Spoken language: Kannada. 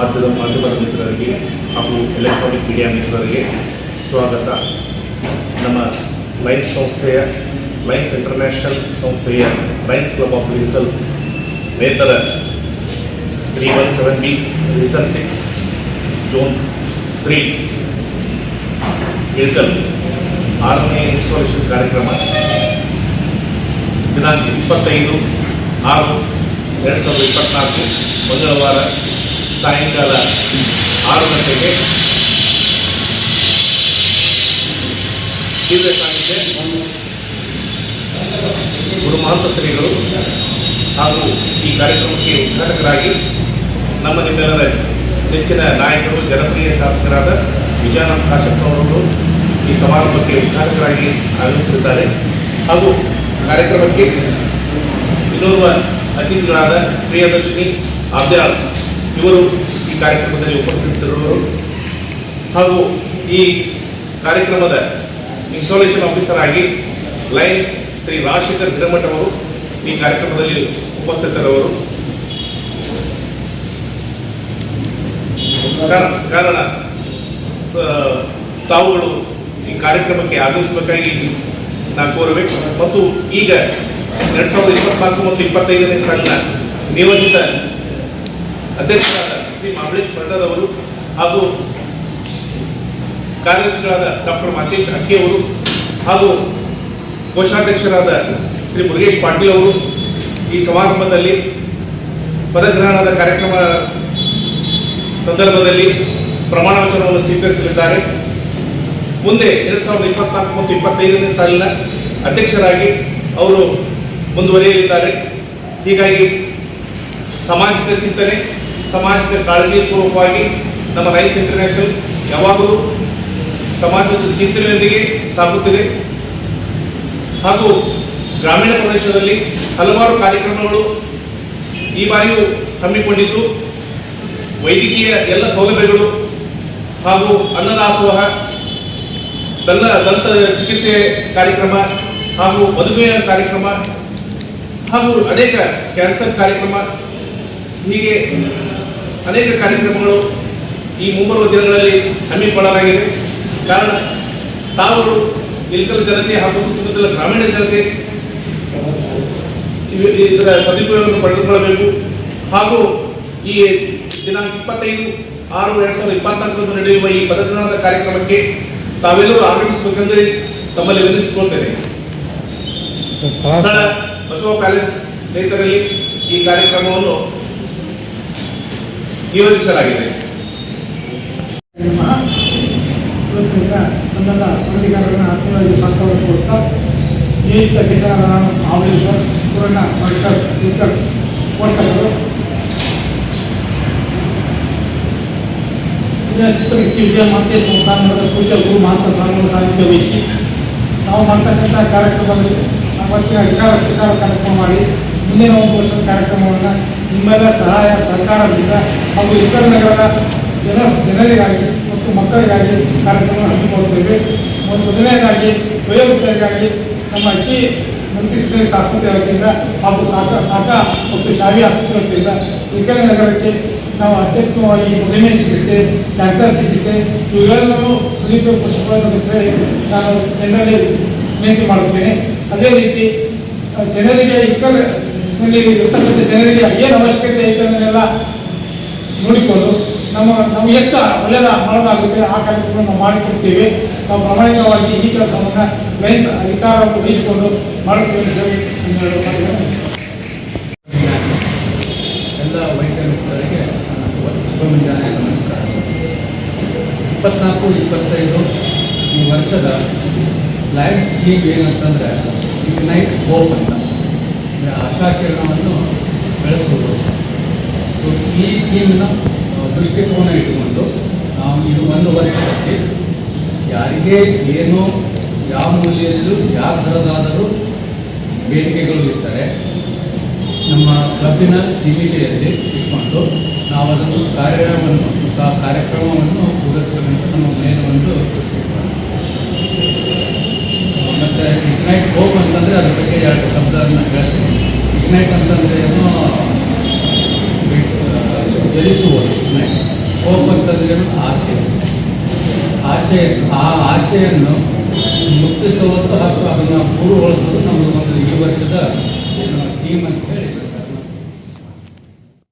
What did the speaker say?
ಮಾಧ್ಯಮ ಮಾಧ್ಯಮದ ಮಿತ್ರರಿಗೆ ಹಾಗೂ ಎಲೆಕ್ಟ್ರಾನಿಕ್ ಮೀಡಿಯಾ ಮಿತ್ರರಿಗೆ ಸ್ವಾಗತ. ನಮ್ಮ ಲೈನ್ಸ್ ಸಂಸ್ಥೆಯ, ಲೈನ್ಸ್ ಇಂಟರ್ನ್ಯಾಷನಲ್ ಸಂಸ್ಥೆಯ ಲೈನ್ಸ್ ಕ್ಲಬ್ ಆಫ್ ರಿಸಲ್ ವೇತನ three one seven B region six June three ರಿಸಲ್ ಆರನೇ ಇನ್ಸ್ಟಾಲೇಷನ್ ಕಾರ್ಯಕ್ರಮ, ದಿನಾಂಕ ಇಪ್ಪತ್ತೈದು ಆರು, ಎರಡು ಸಾವಿರದ ಇಪ್ಪತ್ತ್ನಾಲ್ಕು ಮಂಗಳವಾರ ಸಾಯಂಕಾಲ ಆರು ಗಂಟೆಗೆ. ದಿವ್ಯ ಗುರು ಮಹಂತ ಶ್ರೀಗಳು ಹಾಗೂ ಈ ಕಾರ್ಯಕ್ರಮಕ್ಕೆ ಉದ್ಘಾಟಕರಾಗಿ ನಮ್ಮ ನಿಮ್ಮೆಲ್ಲರ ನೆಚ್ಚಿನ ನಾಯಕರು, ಜನಪ್ರಿಯ ಶಾಸಕರಾದ ವಿಜಯನಾಥ್ ಕಾಶಪ್ಪನವರು ಈ ಸಮಾರಂಭಕ್ಕೆ ಉದ್ಘಾಟಕರಾಗಿ ಆಗಮಿಸಿರುತ್ತಾರೆ. ಹಾಗೂ ಕಾರ್ಯಕ್ರಮಕ್ಕೆ ಇನ್ನೋರ್ವ ಅತಿಥಿಗಳಾದ ಪ್ರಿಯದರ್ಶಿನಿ ಆಬ್ಯಾಳ್ ಇವರು ಈ ಕಾರ್ಯಕ್ರಮದಲ್ಲಿ ಉಪಸ್ಥಿತರಿರುವರು ಹಾಗೂ ಈ ಕಾರ್ಯಕ್ರಮದ ಇನ್ಸ್ಟಾಲೇಷನ್ ಆಫೀಸರ್ ಆಗಿ ಲೈನ್ ಶ್ರೀ ರಾಜಶೇಖರ್ ಹಿರಮಠ ಅವರು ಈ ಕಾರ್ಯಕ್ರಮದಲ್ಲಿ ಉಪಸ್ಥಿತರವರು ಕಾರಣ ತಾವುಗಳು ಈ ಕಾರ್ಯಕ್ರಮಕ್ಕೆ ಆಗಮಿಸಬೇಕಾಗಿ ನಾನು ಕೋರಬೇಕು. ಮತ್ತು ಈಗ ಎರಡ್ ಸಾವಿರದ ಇಪ್ಪತ್ನಾಲ್ಕು ಮತ್ತು ಇಪ್ಪತ್ತೈದನೇ ಸಾಲಿನ ನಿಯೋಜಿತ ಅಧ್ಯಕ್ಷರಾದ ಶ್ರೀ ಮಹಾಬಳೇಶ್ ಭಟ್ಟರ್ ಅವರು ಹಾಗೂ ಕಾರ್ಯದರ್ಶಿಗಳಾದ ಡಾಕ್ಟರ್ ಮಾತೇಶ್ ಅಕ್ಕಿ ಅವರು ಹಾಗೂ ಕೋಶಾಧ್ಯಕ್ಷರಾದ ಶ್ರೀ ಮುರುಗೇಶ್ ಪಾಟೀಲ್ ಅವರು ಈ ಸಮಾರಂಭದಲ್ಲಿ ಪದಗ್ರಹಣದ ಕಾರ್ಯಕ್ರಮ ಸಂದರ್ಭದಲ್ಲಿ ಪ್ರಮಾಣ ವಚನವನ್ನು ಸ್ವೀಕರಿಸಲಿದ್ದಾರೆ. ಮುಂದೆ ಎರಡು ಸಾವಿರದ ಇಪ್ಪತ್ನಾಲ್ಕು ಮತ್ತು ಇಪ್ಪತ್ತೈದನೇ ಸಾಲಿನ ಅಧ್ಯಕ್ಷರಾಗಿ ಅವರು ಮುಂದುವರಿಯಲಿದ್ದಾರೆ. ಹೀಗಾಗಿ ಸಾಮಾಜಿಕ ಚಿಂತನೆ ಸಮಾಜಕ್ಕೆ ಕಾಳಜಿಪೂರ್ವಕವಾಗಿ ನಮ್ಮ ರೈತ ಇಂಟರ್ನ್ಯಾಷನಲ್ ಯಾವಾಗಲೂ ಸಮಾಜದ ಚಿಂತನೆಯೊಂದಿಗೆ ಸಾಗುತ್ತಿದೆ. ಹಾಗೂ ಗ್ರಾಮೀಣ ಪ್ರದೇಶದಲ್ಲಿ ಹಲವಾರು ಕಾರ್ಯಕ್ರಮಗಳು ಈ ಬಾರಿಯೂ ಹಮ್ಮಿಕೊಂಡಿದ್ದು. ವೈದ್ಯಕೀಯ ಎಲ್ಲ ಸೌಲಭ್ಯಗಳು ಹಾಗೂ ಅನ್ನದಾಸೋಹ ದಂತ ದಂತ ಚಿಕಿತ್ಸೆ ಕಾರ್ಯಕ್ರಮ ಹಾಗೂ ಮಧುಮೇಹ ಕಾರ್ಯಕ್ರಮ ಹಾಗೂ ಅನೇಕ ಕ್ಯಾನ್ಸರ್ ಕಾರ್ಯಕ್ರಮ ಹೀಗೆ ಅನೇಕ ಕಾರ್ಯಕ್ರಮಗಳು ಈ ಮುಂಬರುವ ದಿನಗಳಲ್ಲಿ ಹಮ್ಮಿಕೊಳ್ಳಲಾಗಿದೆ. ಕಾರಣ ತಾವು ಇಲ್ಕಲ್ ಜನತೆ ಹಾಗೂ ಸುತ್ತಮುತ್ತಲ ಗ್ರಾಮೀಣ ಜನತೆ ಇದರ ಸದುಪಯೋಗವನ್ನು ಪಡೆದುಕೊಳ್ಳಬೇಕು. ಹಾಗೂ ಈ ದಿನಾಂಕ ಇಪ್ಪತ್ತೈದು ಆರು ಎರಡ್ ಸಾವಿರದ ಇಪ್ಪತ್ನಾಲ್ಕರಂದು ನಡೆಯುವ ಈ ಪದಗ್ರಹಣದ ಕಾರ್ಯಕ್ರಮಕ್ಕೆ ತಾವೆಲ್ಲರೂ ಆಗಮಿಸಬೇಕೆಂದರೆ ತಮ್ಮಲ್ಲಿ ವಿನಂತಿಸಿಕೊಳ್ತೇನೆ. ಬಸವ ಪ್ಯಾಲೇಸ್ ರೈತರಲ್ಲಿ ಈ ಕಾರ್ಯಕ್ರಮವನ್ನು ನಿಯೋಜಿಸಲಾಗಿದೆ. ನಿಮ್ಮ ಇವತ್ತಿನ ಪೂರ್ಣ ಸಂಸ್ಥಾನದ ಗುರು ಮಹಂತ ಸ್ವಾಮಿಗಳ ಸಾಧ್ಯತೆ ವಹಿಸಿ ನಾವು ಮಾಡ್ತಕ್ಕಂಥ ಕಾರ್ಯಕ್ರಮದಲ್ಲಿ ಅವತ್ತಿನ ವಿಚಾರ ಕಾರ್ಯಕ್ರಮ ಮಾಡಿ, ಮುಂದಿನ ಒಂದು ವರ್ಷದ ಕಾರ್ಯಕ್ರಮವನ್ನು ನಿಮ್ಮೆಲ್ಲ ಸಹಾಯ ಸಹಕಾರದಿಂದ ಹಾಗೂ ಇತರ ನಗರದ ಜನ ಜನರಿಗಾಗಿ ಮತ್ತು ಮಕ್ಕಳಿಗಾಗಿ ಕಾರ್ಯಕ್ರಮ ಹಮ್ಮಿಕೊಳ್ತೇವೆ ಮೊದಲನೇದಾಗಿ ವಯೋವೃದ್ಧರಿಗಾಗಿ ನಮ್ಮ ಅಕ್ಕಿ ಮಂತ್ರಿ ಶಿಕ್ಷಣ ಆಸ್ಪತ್ರೆ ವತಿಯಿಂದ ಹಾಗೂ ಸಾಕ ಸಾಕ ಮತ್ತು ಶಾವಿ ಆಸ್ಪತ್ರೆ ವತಿಯಿಂದ ನಗರಕ್ಕೆ ನಾವು ಅತ್ಯುತ್ತಮವಾಗಿ ಮೊದಲನೇ ಚಿಕಿತ್ಸೆ, ಕ್ಯಾನ್ಸರ್ ಚಿಕಿತ್ಸೆ, ಇವೆಲ್ಲವೂ ಸದುಪಯೋಗಪಡಿಸಿಕೊಳ್ಳಬೇಕು ಅಂತ ಹೇಳಿ ನಾನು ಜನರಲ್ಲಿ ವಿನಂತಿ ಮಾಡುತ್ತೇನೆ. ಅದೇ ರೀತಿ ಜನರಿಗೆ ಜನರಿಗೆ ಇಕ್ಕಲ್ಲಿ ಇರ್ತಕ್ಕಂಥ ಜನರಿಗೆ ಏನು ಅವಶ್ಯಕತೆ ಐತೆ ಅನ್ನೋದೆಲ್ಲ ನೋಡಿಕೊಂಡು ನಮ್ಮ, ನಮಗೆ ಎಷ್ಟು ಒಳ್ಳೆಯದ ಮಾಡೋದಾಗುತ್ತೆ ಆ ಕಾರ್ಯಕ್ರಮ ನಾವು ಮಾಡಿಕೊಡ್ತೀವಿ. ನಾವು ಪ್ರಾಮಾಣಿಕವಾಗಿ ಈ ಕೆಲಸವನ್ನು ವಹಿಸ ಅಧಿಕಾರವನ್ನು ವಹಿಸಿಕೊಂಡು ಮಾಡುತ್ತೇವೆ ಎಲ್ಲ ಶುಭ ಮುಂಜಾನೆ ನಮಸ್ಕಾರ. ಇಪ್ಪತ್ನಾಲ್ಕು, ಇಪ್ಪತ್ತೈದು ಈ ವರ್ಷದ ಲಯನ್ಸ್ ಥೀಮ್ ಏನಂತಂದರೆ ಇಗ್ನೈಟ್ ಹೋಪ್ ಅಂತ. ಆಶಾಕಿರಣವನ್ನು ಬೆಳೆಸುವುದು ಸೊ ಈ ಥೀಮ್ನ ದೃಷ್ಟಿಕೋನ ಇಟ್ಟುಕೊಂಡು ನಾವು ಈ ಒಂದು ವರ್ಷದಲ್ಲಿ ಯಾರಿಗೆ ಏನು, ಯಾವ ಮೂಲೆಯಲ್ಲೂ, ಯಾವ ಥರದಾದರೂ ಬೇಡಿಕೆಗಳು ಇರ್ತಾರೆ ನಮ್ಮ ಕ್ಲಬ್ಬಿನ ಸೀಮಿತೆಯಲ್ಲಿ ಇಟ್ಕೊಂಡು ನಾವು ಅದನ್ನು ಕಾರ್ಯವನ್ನು ಆ ಕಾರ್ಯಕ್ರಮವನ್ನು ಪೂರೈಸಬೇಕಂತ ನಮ್ಮ ಮೇಲೆ ಒಂದು ಮತ್ತು ಇಟ್ನೈಟ್ ಅಂತಂದರೆ ಅದ್ರ ಬಗ್ಗೆ ಎರಡು ಶಬ್ದವನ್ನು ಹೇಳ್ತೀನಿ. ಇಗ್ನೈಟ್ ಅಂತಂದ್ರೆ ಏನೋ ಜಲಿಸುವುದು ಇಗ್ನೈಟ್ ಹೋಪ್ ಅಂತಂದ್ರೆ ಆಸೆ. ಆಸೆ, ಆ ಆಸೆಯನ್ನು ಮುಟ್ಟಿಸುವಂತಹ ಹಾಗೂ ಅದನ್ನು ಪೂರ್ವಗೊಳಿಸೋದು ನಮ್ಮದು ಒಂದು ಈ ವರ್ಷದ ಥೀಮ್ ಅಂತ ಹೇಳಿ.